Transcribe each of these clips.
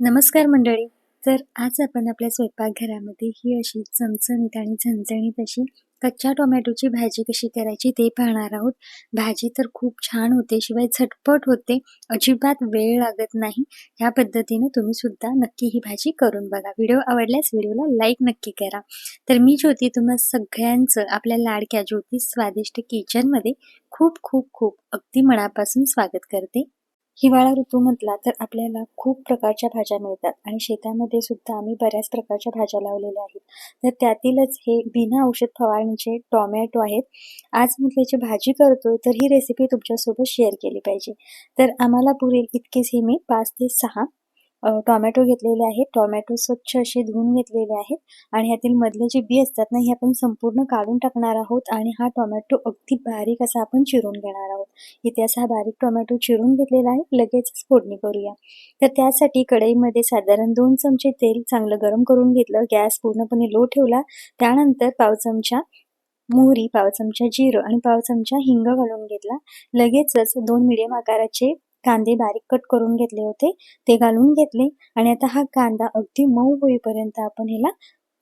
नमस्कार मंडळी. तर आज आपण आपल्या स्वयंपाकघरामध्ये ही अशी चमचमीत आणि झणझणीत अशी कच्च्या टोमॅटोची भाजी कशी करायची ते पाहणार आहोत. भाजी तर खूप छान होते शिवाय झटपट होते. अजिबात वेळ लागत नाही. ह्या पद्धतीनं तुम्ही सुद्धा नक्की ही भाजी करून बघा. व्हिडिओ आवडल्यास व्हिडिओला लाईक नक्की करा. तर मी ज्योती तुम्हा सगळ्यांचं आपल्या लाडक्या ज्योती स्वादिष्ट किचनमध्ये खूप खूप खूप अगदी मनापासून स्वागत करते. हिवाळा ऋतू म्हटला तर आपल्याला खूप प्रकारच्या भाज्या मिळतात आणि शेतामध्ये सुद्धा आम्ही बऱ्याच प्रकारच्या भाज्या लावलेल्या आहेत. तर त्यातीलच हे बिना औषध फवारणीचे टॉमॅटो आहेत. आज म्हटल्याची भाजी करतोय तर ही रेसिपी तुमच्यासोबत शेअर केली पाहिजे. तर आम्हाला पुरेल इतकेच हे मी पाच ते सहा टोमॅटो घेतलेले आहेत. टोमॅटो स्वच्छ असे धुवून घेतलेले आहेत आणि ह्यातील मधले जे बी असतात ना हे आपण संपूर्ण काढून टाकणार आहोत आणि हा टोमॅटो अगदी बारीक असा आपण चिरून घेणार आहोत. इथे असा हा बारीक टोमॅटो चिरून घेतलेला आहे. लगेच फोडणी करूया. तर त्यासाठी कढईमध्ये साधारण दोन चमचे तेल चांगलं गरम करून घेतलं. गॅस पूर्णपणे लो ठेवला. त्यानंतर पाव चमचा मोहरी पाव चमचा जिरं आणि पाव चमचा हिंग घालून घेतला. लगेचच दोन मिडियम आकाराचे कांदे बारीक कट करून घेतले होते ते घालून घेतले आणि आता हा कांदा अगदी मऊ होईपर्यंत आपण ह्याला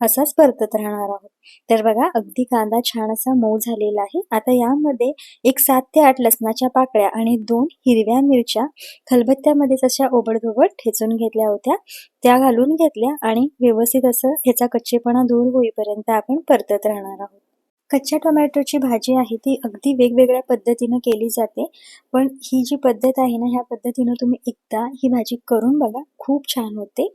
असाच परतत राहणार आहोत. तर बघा अगदी कांदा छान असा मऊ झालेला आहे. आता यामध्ये एक सात ते आठ लसणाच्या पाकळ्या आणि दोन हिरव्या मिरच्या खलबत्त्यामध्येच अशा ओबडधोबड ठेचून घेतल्या होत्या त्या घालून घेतल्या आणि व्यवस्थित असं ह्याचा कच्चेपणा दूर होईपर्यंत आपण परतत राहणार आहोत. कच्च्या टोमॅटोची भाजी आहे ती अगदी वेगवेगळ्या पद्धतीनं केली जाते. पण ही जी पद्धत आहे ना ह्या पद्धतीनं तुम्ही एकदा ही भाजी करून बघा खूप छान होते.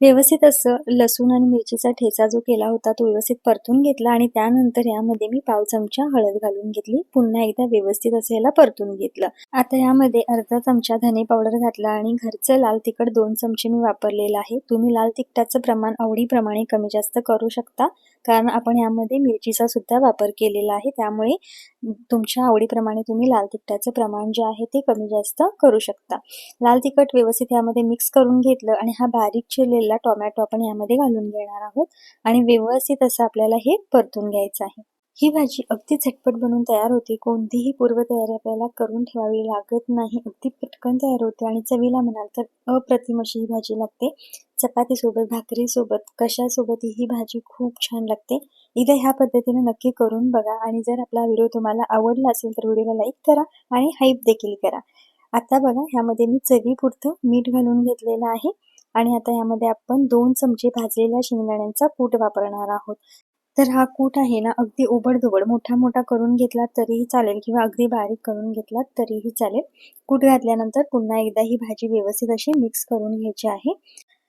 व्यवस्थित असं लसूण आणि मिरचीचा ठेचा जो केला होता तो व्यवस्थित परतून घेतला आणि त्यानंतर यामध्ये मी पाव चमचा हळद घालून घेतली. पुन्हा एकदा व्यवस्थित असं याला परतून घेतलं. आता यामध्ये अर्धा चमचा धने पावडर घातला आणि घरचं लाल तिखट दोन चमचे मी वापरलेलं आहे. तुम्ही लाल तिखटाचं प्रमाण आवडीप्रमाणे कमी जास्त करू शकता. कारण आपण यामध्ये मिरचीचा सुद्धा वापर केलेला आहे. त्यामुळे तुमच्या आवडीप्रमाणे तुम्ही लाल तिखटाचं प्रमाण जे आहे ते कमी जास्त करू शकता. लाल तिखट व्यवस्थित यामध्ये मिक्स करून घेतलं आणि हा बारीक चिरलेला टोमॅटो आपण यामध्ये घालून घेणार आहोत. आणि व्यवस्थित असं आपल्याला हे परतून घ्यायचं आहे. ही भाजी अगदी झटपट बनवून तयार होते. कोणतीही पूर्वतयारी आपल्याला करून ठेवावी लागत नाही. अगदी पटकन तयार होते आणि चवीला म्हणाल तर अप्रतिम अशी ही भाजी लागते. चपातीसोबत भाकरीसोबत कशासोबत ही भाजी खूप छान लागते. एकदा ह्या पद्धतीने नक्की करून बघा आणि जर आपला व्हिडिओ तुम्हाला आवडला असेल तर व्हिडिओला लाईक करा आणि हाईप देखील करा. आता बघा ह्यामध्ये मी चवीपुरतं मीठ घालून घेतलेलं आहे आणि आता यामध्ये आपण दोन चमचे भाजलेल्या शेंगदाण्यांचा कूट वापरणार आहोत. तर हा कूट आहे ना अगदी ओबडधोबड. मोठा मोठा करून घेतला तरीही चालेल किंवा अगदी बारीक करून घेतला तरीही चालेल. कूट घातल्यानंतर पुन्हा एकदा ही भाजी व्यवस्थित अशी मिक्स करून घ्यायची आहे.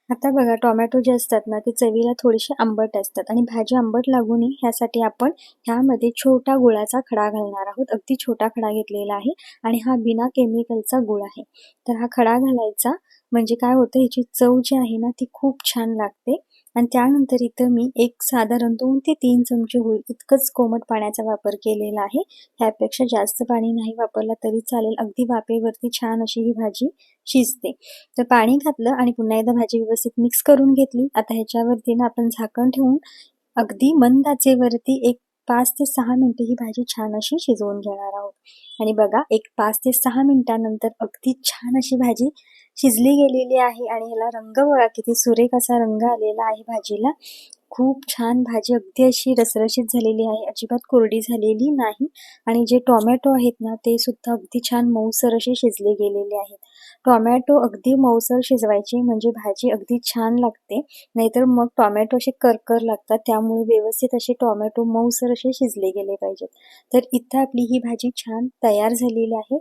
आता बघा टोमॅटो जे असतात ना ते चवीला थोडेसे आंबट असतात आणि भाजी आंबट लागू नये ह्यासाठी आपण ह्यामध्ये छोटा गुळाचा खडा घालणार आहोत. अगदी छोटा खडा घेतलेला आहे आणि हा बिना केमिकलचा गुळ आहे. तर हा खडा घालायचा. म्हणजे काय होतं ह्याची चव जी आहे ना ती खूप छान लागते. आणि त्यानंतर इथं मी एक साधारण दोन ते तीन चमचे होईल इतकंच कोमट पाण्याचा वापर केलेला आहे. ह्यापेक्षा जास्त पाणी नाही वापरला तरी चालेल. अगदी वापेवरती छान अशी ही भाजी शिजते. तर पाणी घातलं आणि पुन्हा एकदा भाजी व्यवस्थित मिक्स करून घेतली. आता ह्याच्यावरती ना आपण झाकण ठेवून अगदी मंद आचेवरती एक पाच ते सहा मिनटं ही भाजी छान अशी शिजवून घेणार आहोत. आणि बघा एक पाच ते सहा मिनिटानंतर अगदी छान अशी भाजी शिजली गेलेली आहे आणि ह्याला रंग बघा किती सुरेख असा रंग आलेला आहे भाजीला. खूप छान भाजी. अगदी अशी रसरशीत झालेली आहे. अजिबात कोरडी झालेली नाही. आणि जे टोमॅटो आहेत ना ते सुद्धा अगदी छान मऊसर असे शिजले गेलेले आहेत. टोमॅटो अगदी मऊसर शिजवायचे म्हणजे भाजी अगदी छान लागते. नाहीतर मग टोमॅटो असे करकर लागतात. त्यामुळे व्यवस्थित असे टोमॅटो मऊसर असे शिजले गेले पाहिजेत. तर इथं आपली ही भाजी छान तयार झालेली आहे.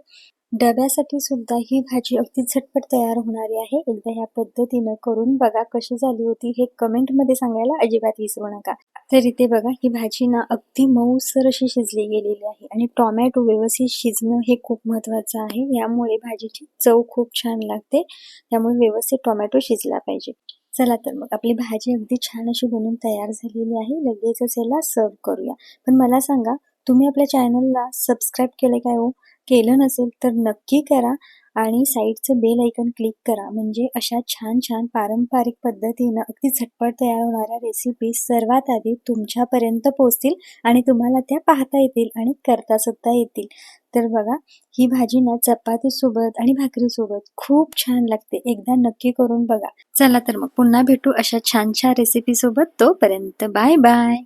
डब्यासाठी सुद्धा ही भाजी अगदी झटपट तयार होणारी आहे. एकदा ह्या पद्धतीनं करून बघा कशी झाली होती हे कमेंटमध्ये सांगायला अजिबात विसरू नका. तर इथे बघा ही भाजी ना अगदी मऊसर अशी शिजली गेलेली आहे आणि टोमॅटो व्यवस्थित शिजणं हे खूप महत्वाचं आहे. यामुळे भाजीची चव खूप छान लागते. त्यामुळे व्यवस्थित टोमॅटो शिजला पाहिजे. चला तर मग आपली भाजी अगदी छान अशी बनवून तयार झालेली आहे. लगेचच याला सर्व करूया. पण मला सांगा तुम्ही आपल्या चॅनलला सबस्क्राईब केले काय हो? केलं नसेल तर नक्की करा आणि साईडचं बेल ऐकन क्लिक करा. म्हणजे अशा छान छान पारंपरिक पद्धतीनं अगदी झटपट तयार होणाऱ्या रेसिपी सर्वात आधी तुमच्यापर्यंत पोचतील आणि तुम्हाला त्या पाहता येतील आणि करता सुद्धा येतील. तर बघा ही भाजी ना चपातीसोबत आणि भाकरीसोबत खूप छान लागते. एकदा नक्की करून बघा. चला तर मग पुन्हा भेटू अशा छान छान रेसिपीसोबत तोपर्यंत बाय बाय